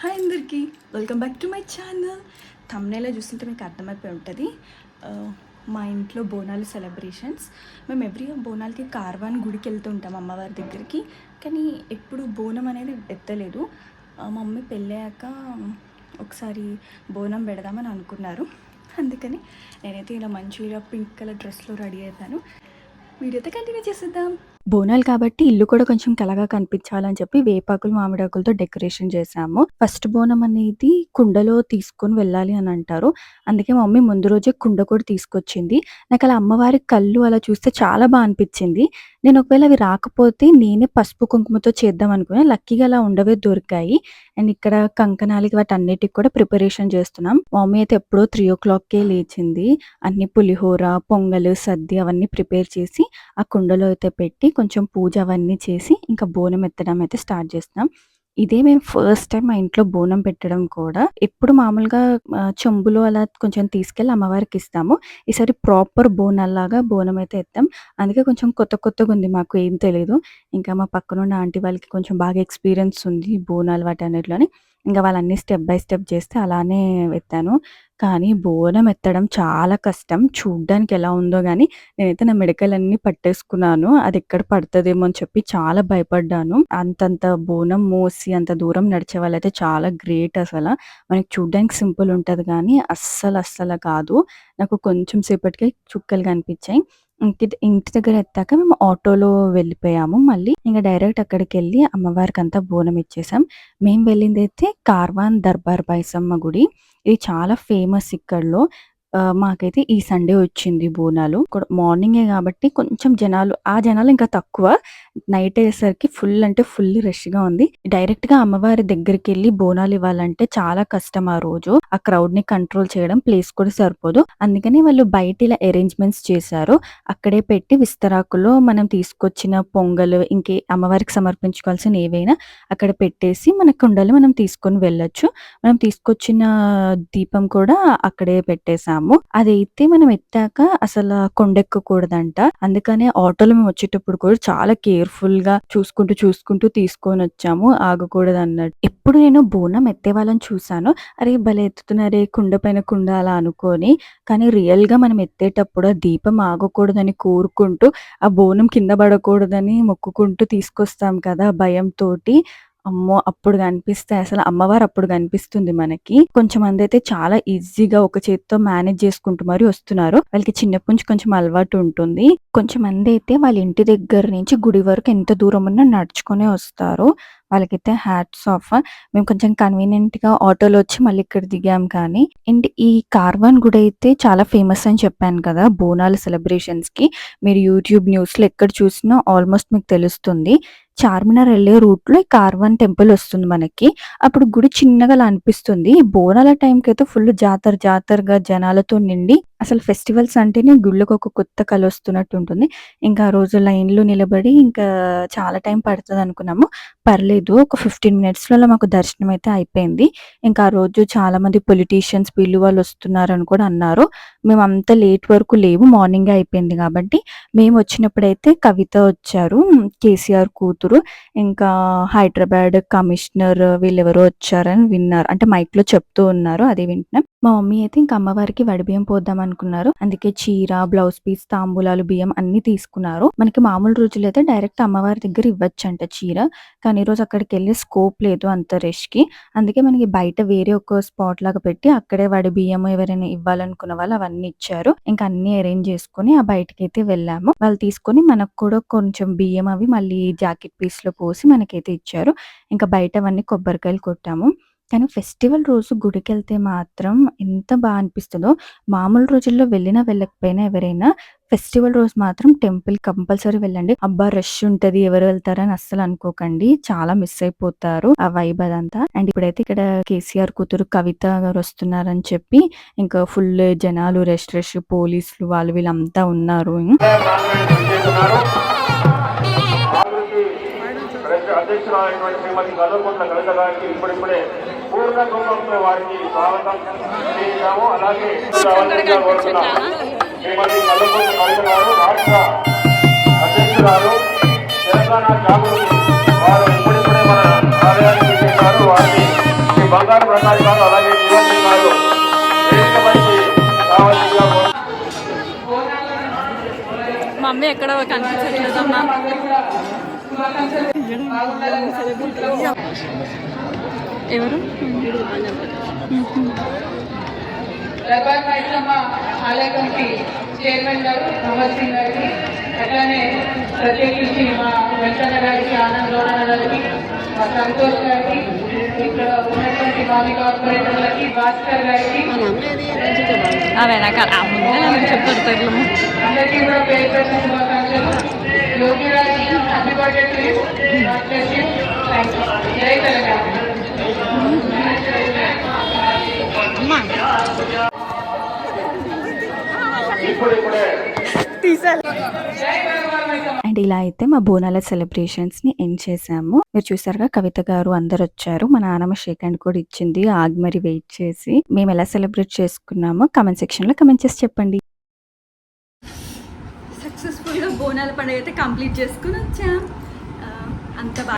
Hi అందరికీ. Welcome back to my channel తమ్నేలా చూస్తుంటే మీకు అర్థమైపోయి ఉంటుంది. మా ఇంట్లో బోనాలు సెలబ్రేషన్స్ మేము ఎవ్రీ బోనాలకి కార్వాన్ గుడికి వెళ్తూ ఉంటాం అమ్మవారి దగ్గరికి. కానీ ఎప్పుడు బోనం అనేది ఎత్తలేదు. మా మమ్మీ పెళ్ళాక ఒకసారి బోనం పెడదామని అనుకున్నారు. అందుకని నేనైతే ఇలా మంచిగా పింక్ కలర్ డ్రెస్లో రెడీ అవుతాను వీడియోతో కంటిన్యూ చేసేద్దాం. బోనాలు కాబట్టి ఇల్లు కూడా కొంచెం కలగా కనిపించాలని చెప్పి వేపాకులు మామిడాకులతో డెకరేషన్ చేసాము ఫస్ట్ బోనం అనేది కుండలో తీసుకొని వెళ్ళాలి అని అంటారు. అందుకే మమ్మీ ముందు రోజే కుండ కూడా తీసుకొచ్చింది. నాకు అలా అమ్మవారి కళ్ళు అలా చూస్తే చాలా బాగా అనిపించింది. నేను ఒకవేళ అవి రాకపోతే నేనే పసుపు కుంకుమతో చేద్దాం అనుకున్నా. లక్కీగా అలా ఉండవే దొరికాయి. అండ్ ఇక్కడ కంకణాలకి వాటి అన్నిటికి కూడా ప్రిపరేషన్ చేస్తున్నాం. మమ్మీ అయితే ఎప్పుడో త్రీ ఓ క్లాక్కే లేచింది. అన్ని పులిహోర పొంగల్ సద్ది అవన్నీ ప్రిపేర్ చేసి ఆ కుండలో అయితే పెట్టి కొంచెం పూజ అవన్నీ చేసి ఇంకా బోనం ఎత్తడం అయితే స్టార్ట్ చేస్తున్నాం. ఇదే మేము ఫస్ట్ టైం మా ఇంట్లో బోనం పెట్టడం కూడా. ఎప్పుడు మామూలుగా చెంబులో అలా కొంచెం తీసుకెళ్ళి అమ్మవారికి ఇస్తాము. ఈసారి ప్రాపర్ బోనాల్లాగా బోనం అయితే ఎత్తాం. అందుకే కొంచెం కొత్త కొత్తగా ఉంది మాకు ఏం తెలియదు ఇంకా మా పక్కనున్న ఆంటీ వాళ్ళకి కొంచెం బాగా ఎక్స్పీరియన్స్ ఉంది బోనాలు వాటి అన్నిటిలోని. ఇంకా వాళ్ళన్నీ స్టెప్ బై స్టెప్ చేస్తే అలానే ఎత్తాను. కానీ బోనం ఎత్తడం చాలా కష్టం. చూడ్డానికి ఎలా ఉందో కానీ నేనైతే నా మెడకలన్నీ పట్టేసుకున్నాను. అది ఎక్కడ పడుతుందేమో అని చెప్పి చాలా భయపడ్డాను. అంతంత బోనం మోసి అంత దూరం నడిచే వాళ్ళైతే చాలా గ్రేట్ అసలు. మనకి చూడ్డానికి సింపుల్ ఉంటుంది కానీ అస్సలు అస్సలు కాదు. నాకు కొంచెం సేపటికే చుక్కలు కనిపించాయి. ఇంటి ఇంటి దగ్గర ఎత్తాక మేము ఆటోలో వెళ్ళిపోయాము. మళ్ళీ ఇంకా డైరెక్ట్ అక్కడికి వెళ్ళి అమ్మవారికి అంతా బోనం ఇచ్చేసాం. మేము వెళ్ళింది అయితే కార్వాన్ దర్బార్ బైసమ్మ గుడి. ఇది చాలా ఫేమస్ ఇక్కడలో. మాకైతే ఈ సండే వచ్చింది బోనాలు. మార్నింగే కాబట్టి కొంచెం జనాలు ఆ జనాలు ఇంకా తక్కువ. నైట్ అయ్యేసరికి ఫుల్ అంటే ఫుల్ రష్గా ఉంది. డైరెక్ట్గా అమ్మవారి దగ్గరికి వెళ్ళి బోనాలు ఇవ్వాలంటే చాలా కష్టం ఆ రోజు. ఆ క్రౌడ్ని కంట్రోల్ చేయడం ప్లేస్ కూడా సరిపోదు. అందుకని వాళ్ళు బయట ఇలా అరేంజ్మెంట్స్ చేశారు. అక్కడే పెట్టి విస్తరాకులో మనం తీసుకొచ్చిన పొంగల్ ఇంకే అమ్మవారికి సమర్పించుకోవాల్సిన ఏవైనా అక్కడ పెట్టేసి మన కుండలు మనం తీసుకొని వెళ్ళొచ్చు. మనం తీసుకొచ్చిన దీపం కూడా అక్కడే అది అయితే మనం ఎత్తాక అసలు కొండెక్కకూడదంట. అందుకనే ఆటోలో మేము వచ్చేటప్పుడు కూడా చాలా కేర్ఫుల్గా చూసుకుంటూ చూసుకుంటూ తీసుకొని వచ్చాము. ఆగకూడదు అన్నట్టు ఎప్పుడు నేను బోనం ఎత్తే వాళ్ళని చూసాను అరే భలే ఎత్తుతున్నారే కుండ పైన కుండ అలా అనుకొని. కానీ రియల్గా మనం ఎత్తేటప్పుడు దీపం ఆగకూడదని కోరుకుంటూ ఆ బోనం కింద పడకూడదని మొక్కుకుంటూ తీసుకొస్తాం కదా భయంతోటి. అమ్మో అప్పుడు కనిపిస్తే అసలు అమ్మవారు అప్పుడు కనిపిస్తుంది మనకి. కొంచెం మంది అయితే చాలా ఈజీగా ఒక చేతితో మేనేజ్ చేసుకుంటూ మరి వస్తున్నారు. వాళ్ళకి చిన్నప్పటి నుంచి కొంచెం అలవాటు ఉంటుంది. కొంచెం మంది అయితే వాళ్ళ ఇంటి దగ్గర నుంచి గుడి వరకు ఎంత దూరం ఉన్నా నడుచుకునే వస్తారు. వాళ్ళకైతే హ్యాట్స్ ఆఫ్ మేము కొంచెం కన్వీనియంట్గా ఆటోలో వచ్చి మళ్ళీ ఇక్కడ దిగాం కానీ. అండ్ ఈ కార్వాన్ గుడి అయితే చాలా ఫేమస్ అని చెప్పాను కదా బోనాల సెలబ్రేషన్స్కి. మీరు యూట్యూబ్ న్యూస్లో ఎక్కడ చూసినా ఆల్మోస్ట్ మీకు తెలుస్తుంది. చార్మినార్ వెళ్ళే రూట్లో ఈ కార్వాన్ టెంపుల్ వస్తుంది మనకి. అప్పుడు గుడి చిన్నగా అనిపిస్తుంది. బోనాల టైంకి అయితే ఫుల్ జాతర జాతరగా జనాలతో నిండి అసలు ఫెస్టివల్స్ అంటేనే గుళ్ళకు ఒక కొత్త కళ వస్తున్నట్టు ఉంటుంది. ఇంకా ఆ రోజు లైన్లో నిలబడి ఇంకా చాలా టైం పడుతుంది అనుకున్నాము. పర్లేదు ఒక ఫిఫ్టీన్ మినిట్స్లో మాకు దర్శనం అయితే అయిపోయింది. ఇంకా ఆ రోజు చాలా మంది పొలిటీషియన్స్ వీళ్ళు వాళ్ళు వస్తున్నారని కూడా అన్నారు. మేము అంత లేట్ వరకు లేవు. మార్నింగ్ అయిపోయింది కాబట్టి మేము వచ్చినప్పుడైతే కవిత వచ్చారు. కేసీఆర్ కూతురు. ఇంకా హైదరాబాద్ కమిషనర్ వీళ్ళెవరో వచ్చారని విన్నారు. అంటే మైక్లో చెప్తూ ఉన్నారు. అదే వింటున్నాం. మా మమ్మీ అయితే ఇంకా అమ్మవారికి వడిబియ్యం పోద్దాం అనుకున్నారు. అందుకే చీర బ్లౌజ్ పీస్ తాంబూలాలు బియ్యం అన్ని తీసుకున్నారు. మనకి మామూలు రోజులు అయితే డైరెక్ట్ అమ్మవారి దగ్గర ఇవ్వచ్చంట చీర. కానీ ఈరోజు రోజు అక్కడికి వెళ్ళే స్కోప్ లేదు అంత రష్కి అందుకే మనకి బయట వేరే ఒక స్పాట్ లాగా పెట్టి అక్కడే వడి బియ్యం ఎవరైనా ఇవ్వాలనుకున్న వాళ్ళు అవన్నీ ఇచ్చారు. ఇంకా అన్ని అరేంజ్ చేసుకుని ఆ బయటకి అయితే వెళ్ళాము. వాళ్ళు తీసుకొని మనకు కూడా కొంచెం బియ్యం అవి మళ్ళీ జాకెట్ పీస్లో పోసి మనకైతే ఇచ్చారు. ఇంకా బయట అవన్నీ కొబ్బరికాయలు కొట్టాము. కానీ ఫెస్టివల్ రోజు గుడికి వెళ్తే మాత్రం ఎంత బాగా అనిపిస్తుందో మామూలు రోజుల్లో వెళ్ళినా వెళ్ళకపోయినా ఎవరైనా ఫెస్టివల్ రోజు మాత్రం టెంపుల్ కంపల్సరీ వెళ్ళండి అబ్బా రష్ ఉంటది ఎవరు వెళ్తారని అస్సలు అనుకోకండి చాలా మిస్ అయిపోతారు ఆ వైబ్ అదంతా అండ్ ఇప్పుడైతే ఇక్కడ కేసీఆర్ కూతురు కవిత గారు వస్తున్నారని చెప్పి ఇంకా ఫుల్ జనాలు రెస్ట్ రష్ పోలీసులు వాళ్ళు వీళ్ళంతా ఉన్నారు అధ్యక్షురాలైనటువంటి శ్రీమతి గదకొండ కవిత గారికి ఇప్పుడిప్పుడే పూర్ణ కుంభంతో వారికి స్వాగతం చేశాము అలాగే రావాల్సిందిగా కోరుతున్నాం శ్రీమతి గదకొండ కవిత గారు రాష్ట్ర అధ్యక్షురాలు తెలంగాణ జాగృతి వారు ఇప్పుడిప్పుడే మన ఆలయానికి చేశారు. వారిని శ్రీ బంగారు ప్రసాద్ గారు అలాగే జీవన్ గారు వేదికపైకి మమ్మీ ఎక్కడ కనిపించట్లేదమ్మా. ఎవరు? దర్బార్ మైసమ్మ ఆలయ కమిటీ చైర్మన్ గారు భగవత్ సింగ్ గారికి అట్లానే ప్రత్యేకించి మా వెంకన్న గారికి ఆనంద్ గౌడ గారికి మా సంతోష్ గారికి ఇక్కడ ఉన్నటువంటి మామి కార్పొరేటర్లకి భాస్కర్ గారికి అందరికీ కూడా పేరు పెట్టిన శుభాకాంక్షలు. Yogiraj happy birthday to you thank you Jai Telangana. And ఇలా అయితే మా బోనాల సెలబ్రేషన్స్ని ఎండ్ చేసాము. మీరు చూసారుగా కవిత గారు అందరు వచ్చారు. మా నానమ్మ షేక్ అండ్ కూడా ఇచ్చింది. ఆగి మరి వెయిట్ చేసి మేము ఎలా సెలబ్రేట్ చేసుకున్నామో కమెంట్ సెక్షన్లో కమెంట్ చేసి చెప్పండి. సక్సెస్ఫుల్గా బోనాల పండుగ అయితే కంప్లీట్ చేసుకుని వచ్చాం. అంత